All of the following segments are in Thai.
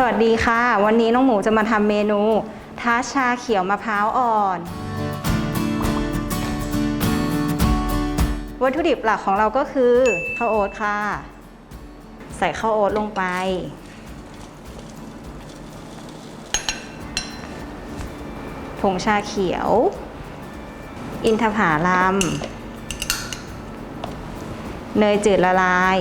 สวัสดีค่ะ วันนี้น้องหมูจะมาทำเมนูท้าชาเขียวมะพร้าวอ่อน วัตถุดิบหลักของเราก็คือข้าวโอ๊ตค่ะ ใส่ข้าวโอ๊ตลงไป ผงชาเขียว อินทผลัมเนยจืดละลาย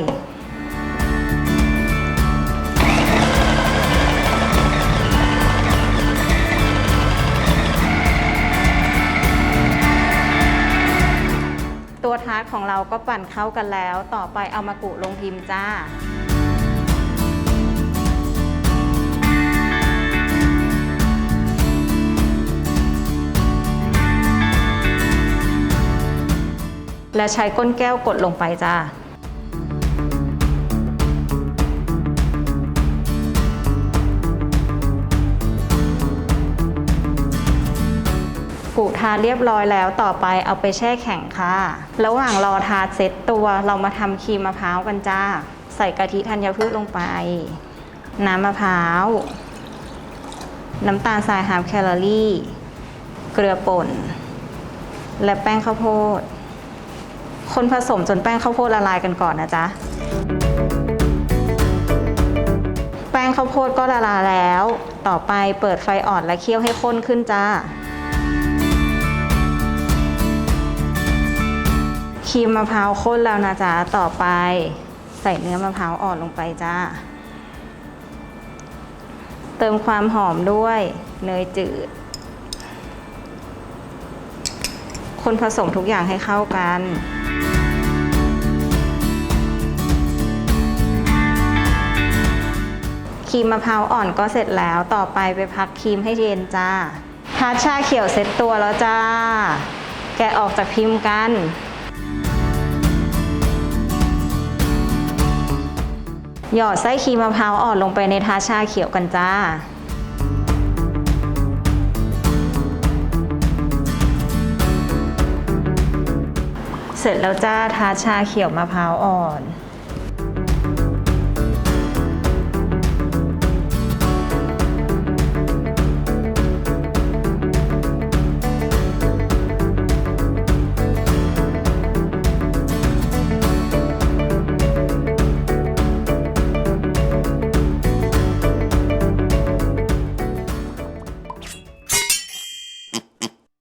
าร์ทของเราก็ปั่นเข้ากันแล้ว ต่อไปเอามากุลงพิมพ์จ้าและใช้ก้นแก้วกดลงไปจ้า กุทาเรียบร้อยแล้วต่อไปเอาไปแช่แข็งค่ะ ระหว่างรอทาเซตตัวเรามาทำครีมมะพร้าวกันจ้า ใส่กะทิธัญพืชลงไป น้ำมะพร้าว น้ำตาลทรายฮาล์ฟแคลอรี่ เกลือป่น และแป้งข้าวโพด คนผสมจนแป้งข้าวโพดละลายกันก่อนนะจ๊ะแป้งข้าวโพดก็ละลายแล้ว ต่อไปเปิดไฟอ่อนและเคี่ยวให้ข้นขึ้นจ้า รีมมะพร้าวข้นแล้วนะจ๊ะ ต่อไปใส่เนื้อมะพร้าวอ่อนลงไปจ้า เติมความหอมด้วยเนยจืด คนผสมทุกอย่างให้เข้ากันครีมมะพร้าวอ่อนก็เสร็จแล้วต่อไปไปพักครีมให้เย็นจ้าทาชาเขียวเสร็จตัวแล้วจ้า แกะออกจากพิมพ์กัน หยอดไส้ครีมมะพร้าวอ่อนลงไปในทาชาเขียวกันจ้า เสร็จแล้วจ้าทาชาเขียวมะพร้าวอ่อน